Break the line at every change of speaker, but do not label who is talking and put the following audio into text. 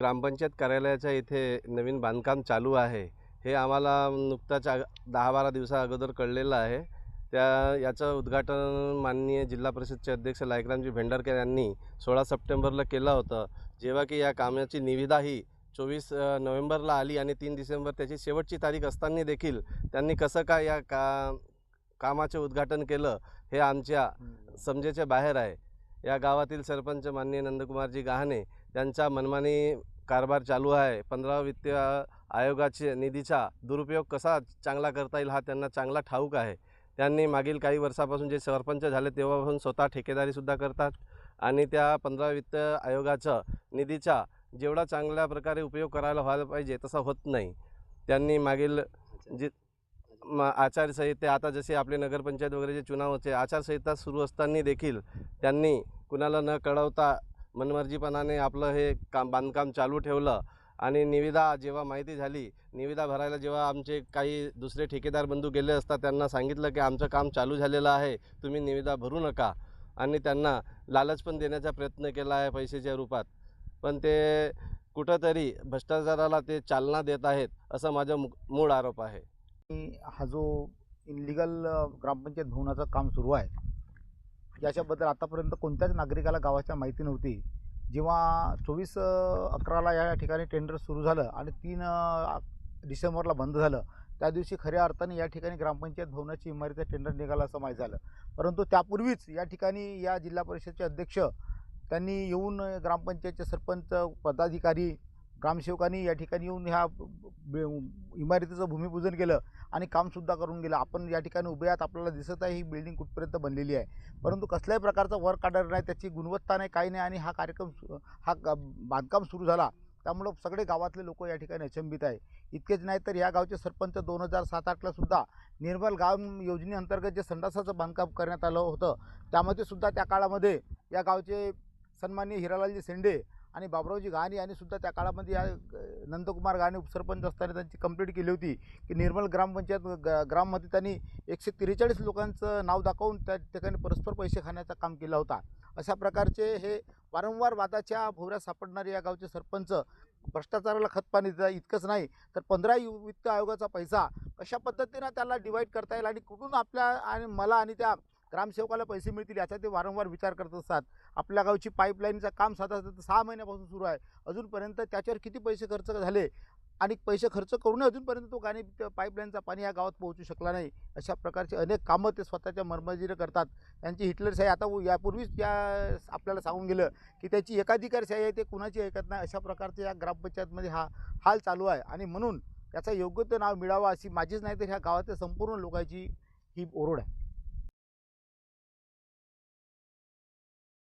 ग्रामपंचायत कार्यालयाच्या इथे नवीन बांधकाम चालू आहे. हे आम्हाला नुकताच आ दहा बारा दिवसा अगोदर कळलेलं आहे. त्या याचं उद्घाटन माननीय जिल्हा परिषदचे अध्यक्ष लायकरामजी भेंडरकर यांनी सोळा सप्टेंबरला केलं होतं. जेव्हा की या कामाची निविदा ही चोवीस नोव्हेंबरला आली आणि तीन डिसेंबर त्याची शेवटची तारीख असताना देखील त्यांनी कसं काय या का कामाचे उद्घाटन केलं हे आमच्या समजेच्या बाहेर आहे. या गावातील सरपंच माननीय नंदकुमारजी गहाणे यांचा मनमानी कारभार चालू आहे. पंधरा वित्तीय आयोगाचे निधीचा दुरुपयोग कसा चांगला करता येईल हा त्यांना चांगला ठाऊक आहे. त्यांनी मागील काही वर्षापासून जे सरपंच झाले तेव्हापासून स्वतः ठेकेदारीसुद्धा करतात आणि त्या पंधरा वित्त आयोगाचं निधीचा जेवढा चांगल्या प्रकारे उपयोग करायला व्हायला पाहिजे तसा होत नाही. त्यांनी मागील जे म आचारसंहिता आता जसे आपले नगरपंचायत वगैरेचे चुनाव होते आचारसंहिता सुरू असताना देखील त्यांनी कुणाला न कळवता मनमर्जीपणाने आपलं हे काम बांधकाम चालू ठेवलं आणि निविदा जेव्हा माहिती झाली निविदा भरायला जेव्हा आमचे काही दुसरे ठेकेदार बंधू गेले असता त्यांना सांगितलं की आमचं काम चालू झालेलं आहे तुम्ही निविदा भरू नका आणि त्यांना लालच पण देण्याचा प्रयत्न केला आहे पैशाच्या रूपात. पण ते कुठंतरी भ्रष्टाचाराला ते चालना देत आहेत असं माझं मु मूळ आरोप आहे.
हा जो इनलिगल ग्रामपंचायत भवनाचं काम सुरू आहे याच्याबद्दल आतापर्यंत कोणत्याच नागरिकाला गावाच्या माहिती नव्हती. जेव्हा चोवीस अकराला या ठिकाणी टेंडर सुरू झालं आणि तीन डिसेंबरला बंद झालं त्या दिवशी खऱ्या अर्थाने या ठिकाणी ग्रामपंचायत भवनाची इमारतीचं टेंडर निघालं असं माहीत झालं. परंतु त्यापूर्वीच या ठिकाणी या जिल्हा परिषदचे अध्यक्ष त्यांनी येऊन ग्रामपंचायतचे सरपंच पदाधिकारी ग्रामसेवकांनी या ठिकाणी येऊन ह्या इमारतीचं भूमिपूजन केलं. आणि कामसुद्धा करून गेलं. आपण या ठिकाणी उभे आहात आपल्याला दिसत आहे ही बिल्डिंग कुठपर्यंत बनलेली आहे. परंतु कसल्याही प्रकारचं वर्क ऑर्डर नाही त्याची गुणवत्ता नाही काही नाही आणि हा कार्यक्रम सु- हा बांधकाम सुरू झाला. त्यामुळं सगळे गावातले लोक या ठिकाणी अचंबित आहे. इतकेच नाही तर या गावचे सरपंच दोन हजार सात आठला सुद्धा निर्मल गाव योजनेअंतर्गत जे संडासाचं बांधकाम करण्यात आलं होतं त्यामध्ये सुद्धा त्या काळामध्ये या गावचे सन्माननीय हिरालालजी शेंडे आणि बाबरावजी गाणी यांनी सुद्धा त्या काळामध्ये या नंदकुमार गहाणे उपसरपंच असताना त्यांची कंप्लीट केली होती. की निर्मल ग्रामपंचायत ग ग्राममध्ये त्यांनी एकशे त्रेचाळीस लोकांचं नाव दाखवून त्या ठिकाणी परस्पर पैसे खाण्याचं काम केलं होता. अशा प्रकारचे हे वारंवार वादाच्या भोवऱ्यात सापडणारे या गावचे सरपंच भ्रष्टाचाराला खतपाणी देतात इतकंच नाही तर पंधरा यु वित्त आयोगाचा पैसा कशा पद्धतीनं त्याला डिवाईड करता येईल आणि कुठून आपल्या आणि मला आणि त्या ग्रामसेवकाला पैसे मिळतील याचा ते वारंवार विचार करत असतात. आपल्या गावची पाईपलाईनचं काम साधा साधा सहा महिन्यापासून सुरू आहे. अजूनपर्यंत त्याच्यावर किती पैसे खर्च झाले आणि पैसे खर्च करूनही अजूनपर्यंत तो गाणी पाईपलाईनचा पाणी या गावात पोहोचू शकला नाही अशा प्रकारचे अनेक कामं ते स्वतःच्या मर्मजीनं करतात. त्यांची हिटलरशाही आता यापूर्वीच या आपल्याला सांगून गेलं की त्याची एकाधिकारशाही आहे ते कुणाची ऐकत नाही अशा प्रकारचे या ग्रामपंचायतमध्ये हा हाल चालू आहे. आणि म्हणून याचा योग्य ते नाव मिळावा अशी माझीच नाही तर ह्या गावातल्या संपूर्ण लोकांची ही ओरड आहे.